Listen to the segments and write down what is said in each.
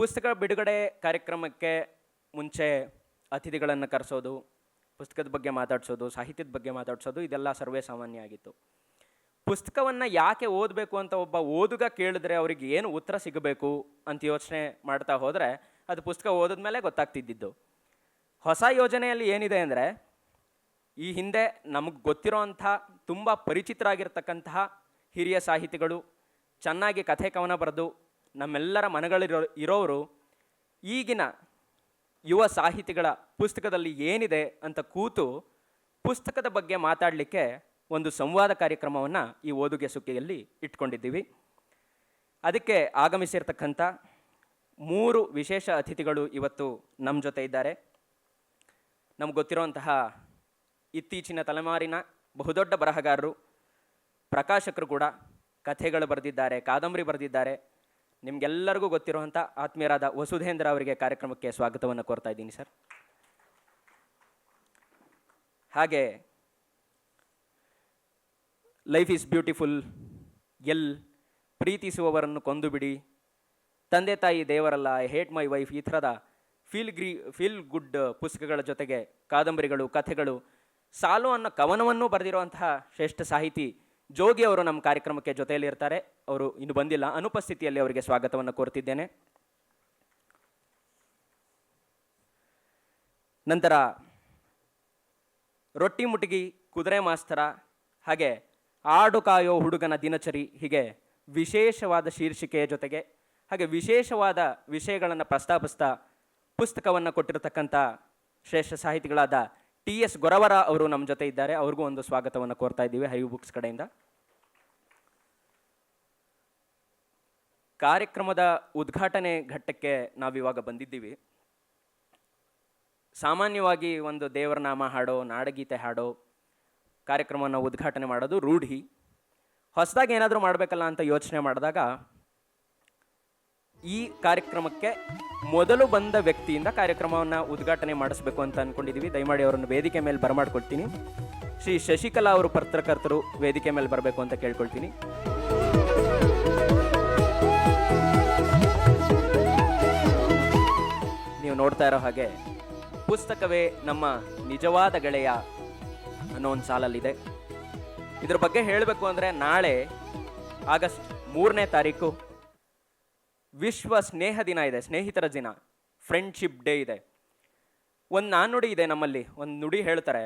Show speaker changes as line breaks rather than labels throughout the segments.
ಪುಸ್ತಕ ಬಿಡುಗಡೆ ಕಾರ್ಯಕ್ರಮಕ್ಕೆ ಮುಂಚೆ ಅತಿಥಿಗಳನ್ನು ಕರೆಸೋದು, ಪುಸ್ತಕದ ಬಗ್ಗೆ ಮಾತಾಡ್ಸೋದು, ಸಾಹಿತ್ಯದ ಬಗ್ಗೆ ಮಾತಾಡ್ಸೋದು, ಇದೆಲ್ಲ ಸರ್ವೇ ಸಾಮಾನ್ಯ ಆಗಿತ್ತು ಪುಸ್ತಕವನ್ನು ಯಾಕೆ ಓದಬೇಕು ಅಂತ ಒಬ್ಬ ಓದುಗ ಕೇಳಿದ್ರೆ ಅವರಿಗೆ ಏನು ಉತ್ತರ ಸಿಗಬೇಕು ಅಂತ ಯೋಚನೆ ಮಾಡ್ತಾ ಹೋದರೆ ಅದು ಪುಸ್ತಕ ಓದಿದ ಮೇಲೆ ಗೊತ್ತಾಗ್ತಿದ್ದಿದ್ದು. ಹೊಸ ಯೋಜನೆಯಲ್ಲಿ ಏನಿದೆ ಅಂದರೆ, ಈ ಹಿಂದೆ ನಮಗೆ ಗೊತ್ತಿರೋಂಥ ತುಂಬ ಪರಿಚಿತರಾಗಿರ್ತಕ್ಕಂತಹ ಹಿರಿಯ ಸಾಹಿತಿಗಳು ಚೆನ್ನಾಗಿ ಕಥೆ ಕವನ ಬರೆದು ನಮ್ಮೆಲ್ಲರ ಮನಗಳಿರೋ ಇರೋರು ಈಗಿನ ಯುವ ಸಾಹಿತಿಗಳ ಪುಸ್ತಕದಲ್ಲಿ ಏನಿದೆ ಅಂತ ಕೂತು ಪುಸ್ತಕದ ಬಗ್ಗೆ ಮಾತಾಡಲಿಕ್ಕೆ ಒಂದು ಸಂವಾದ ಕಾರ್ಯಕ್ರಮವನ್ನು ಈ ಓದುಗೆ ಸುಕ್ಕಿಯಲ್ಲಿ ಇಟ್ಕೊಂಡಿದ್ದೀವಿ. ಅದಕ್ಕೆ ಆಗಮಿಸಿರ್ತಕ್ಕಂಥ ಮೂರು ವಿಶೇಷ ಅತಿಥಿಗಳು ಇವತ್ತು ನಮ್ಮ ಜೊತೆ ಇದ್ದಾರೆ. ನಮ್ಗೆ ಗೊತ್ತಿರುವಂತಹ ಇತ್ತೀಚಿನ ತಲೆಮಾರಿನ ಬಹುದೊಡ್ಡ ಬರಹಗಾರರು ಪ್ರಕಾಶಕರು ಕೂಡ ಕಥೆಗಳು ಬರೆದಿದ್ದಾರೆ, ಕಾದಂಬರಿ ಬರೆದಿದ್ದಾರೆ. ನಿಮಗೆಲ್ಲರಿಗೂ ಗೊತ್ತಿರುವಂಥ ಆತ್ಮೀಯರಾದ ವಸುಧೇಂದ್ರ ಅವರಿಗೆ ಕಾರ್ಯಕ್ರಮಕ್ಕೆ ಸ್ವಾಗತವನ್ನು ಕೋರ್ತಾ ಇದ್ದೀನಿ, ಸರ್. ಹಾಗೆ ಲೈಫ್ ಈಸ್ ಬ್ಯೂಟಿಫುಲ್ ಎಲ್ ಪ್ರೀತಿಸುವವರನ್ನು ಕೊಂದು ಬಿಡಿ ತಂದೆ ತಾಯಿ ದೇವರಲ್ಲ ಐ ಹೇಟ್ ಮೈ ವೈಫ್ ಈ ಥರದ ಫೀಲ್ ಗ್ರೀ ಫೀಲ್ ಗುಡ್ ಪುಸ್ತಕಗಳ ಜೊತೆಗೆ ಕಾದಂಬರಿಗಳು, ಕಥೆಗಳು, ಸಾಲು ಅನ್ನೋ ಕವನವನ್ನು ಬರೆದಿರುವಂತಹ ಶ್ರೇಷ್ಠ ಸಾಹಿತಿ ಜೋಗಿ ಅವರು ನಮ್ಮ ಕಾರ್ಯಕ್ರಮಕ್ಕೆ ಜೊತೆಯಲ್ಲಿ ಇರ್ತಾರೆ ಅವರು ಇನ್ನು ಬಂದಿಲ್ಲ. ಅನುಪಸ್ಥಿತಿಯಲ್ಲಿ ಅವರಿಗೆ ಸ್ವಾಗತವನ್ನು ಕೋರ್ತಿದ್ದೇನೆ. ನಂತರ ರೊಟ್ಟಿ ಮುಟಗಿ, ಕುದುರೆ ಮಾಸ್ತರ, ಹಾಗೆ ಆಡು ಕಾಯೋ ಹುಡುಗನ ದಿನಚರಿ ಹೀಗೆ ವಿಶೇಷವಾದ ಶೀರ್ಷಿಕೆಯ ಜೊತೆಗೆ ಹಾಗೆ ವಿಶೇಷವಾದ ವಿಷಯಗಳನ್ನು ಪ್ರಸ್ತಾಪಿಸ್ತಾ ಪುಸ್ತಕವನ್ನು ಕೊಟ್ಟಿರತಕ್ಕಂಥ ಶ್ರೇಷ್ಠ ಸಾಹಿತಿಗಳಾದ ಟಿ ಎಸ್ ಗೊರವರ ಅವರು ನಮ್ಮ ಜೊತೆ ಇದ್ದಾರೆ. ಅವ್ರಿಗೂ ಒಂದು ಸ್ವಾಗತವನ್ನು ಕೋರ್ತಾ ಇದ್ದೀವಿ ಹರಿವು ಬುಕ್ಸ್ ಕಡೆಯಿಂದ. ಕಾರ್ಯಕ್ರಮದ ಉದ್ಘಾಟನೆ ಘಟ್ಟಕ್ಕೆ ನಾವಿವಾಗ ಬಂದಿದ್ದೀವಿ. ಸಾಮಾನ್ಯವಾಗಿ ಒಂದು ದೇವರ ನಾಮ ಹಾಡೋ, ನಾಡಗೀತೆ ಹಾಡೋ ಕಾರ್ಯಕ್ರಮವನ್ನು ಉದ್ಘಾಟನೆ ಮಾಡೋದು ರೂಢಿ. ಹೊಸದಾಗಿ ಏನಾದರೂ ಮಾಡಬೇಕಲ್ಲ ಅಂತ ಯೋಚನೆ ಮಾಡಿದಾಗ ಈ ಕಾರ್ಯಕ್ರಮಕ್ಕೆ ಮೊದಲು ಬಂದ ವ್ಯಕ್ತಿಯಿಂದ ಕಾರ್ಯಕ್ರಮವನ್ನು ಉದ್ಘಾಟನೆ ಮಾಡಿಸ್ಬೇಕು ಅಂತ ಅಂದ್ಕೊಂಡಿದ್ದೀವಿ ದಯಮಾಡಿ ಅವರನ್ನು ವೇದಿಕೆ ಮೇಲೆ ಬರಮಾಡ್ಕೊಳ್ತೀನಿ ಶ್ರೀ ಶಶಿಕಲಾ ಅವರು ಪತ್ರಕರ್ತರು ವೇದಿಕೆ ಮೇಲೆ ಬರಬೇಕು ಅಂತ ಕೇಳ್ಕೊಳ್ತೀನಿ. ನೀವು ನೋಡ್ತಾ ಇರೋ ಹಾಗೆ ಪುಸ್ತಕವೇ ನಮ್ಮ ನಿಜವಾದ ಗೆಳೆಯ ಅನ್ನೋ ಒಂದು ಸಾಲಲ್ಲಿದೆ. ಇದ್ರ ಬಗ್ಗೆ ಹೇಳಬೇಕು ಅಂದರೆ ನಾಳೆ ಆಗಸ್ಟ್ ಮೂರನೇ ತಾರೀಕು ವಿಶ್ವ ಸ್ನೇಹ ದಿನ ಇದೆ, ಸ್ನೇಹಿತರ ದಿನ ಫ್ರೆಂಡ್ಶಿಪ್ ಡೇ ಇದೆ. ಒಂದು ನಾನುಡಿ ಇದೆ ನಮ್ಮಲ್ಲಿ, ಒಂದು ನುಡಿ ಹೇಳ್ತಾರೆ,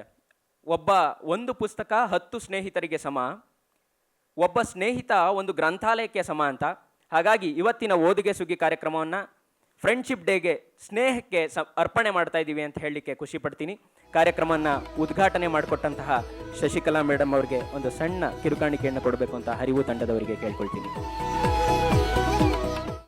ಒಬ್ಬ ಒಂದು ಪುಸ್ತಕ ಹತ್ತು ಸ್ನೇಹಿತರಿಗೆ ಸಮ, ಒಬ್ಬ ಸ್ನೇಹಿತ ಒಂದು ಗ್ರಂಥಾಲಯಕ್ಕೆ ಸಮ ಅಂತ. ಹಾಗಾಗಿ ಇವತ್ತಿನ ಓದಿಗೆ ಸುಗ್ಗಿ ಕಾರ್ಯಕ್ರಮವನ್ನು ಫ್ರೆಂಡ್ಶಿಪ್ ಡೇಗೆ ಸ್ನೇಹಕ್ಕೆ ಸ, ಅರ್ಪಣೆ ಮಾಡ್ತಾ ಇದ್ದೀವಿ ಅಂತ ಹೇಳಲಿಕ್ಕೆ ಖುಷಿ ಪಡ್ತೀನಿ. ಕಾರ್ಯಕ್ರಮವನ್ನು ಉದ್ಘಾಟನೆ ಮಾಡಿಕೊಟ್ಟಂತಹ ಶಶಿಕಲಾ ಮೇಡಮ್ ಅವರಿಗೆ ಒಂದು ಸಣ್ಣ ಕಿರುಕಾಣಿಕೆಯನ್ನು ಕೊಡಬೇಕು ಅಂತ ಹರಿವು ತಂಡದವರಿಗೆ ಕೇಳ್ಕೊಳ್ತೀನಿ.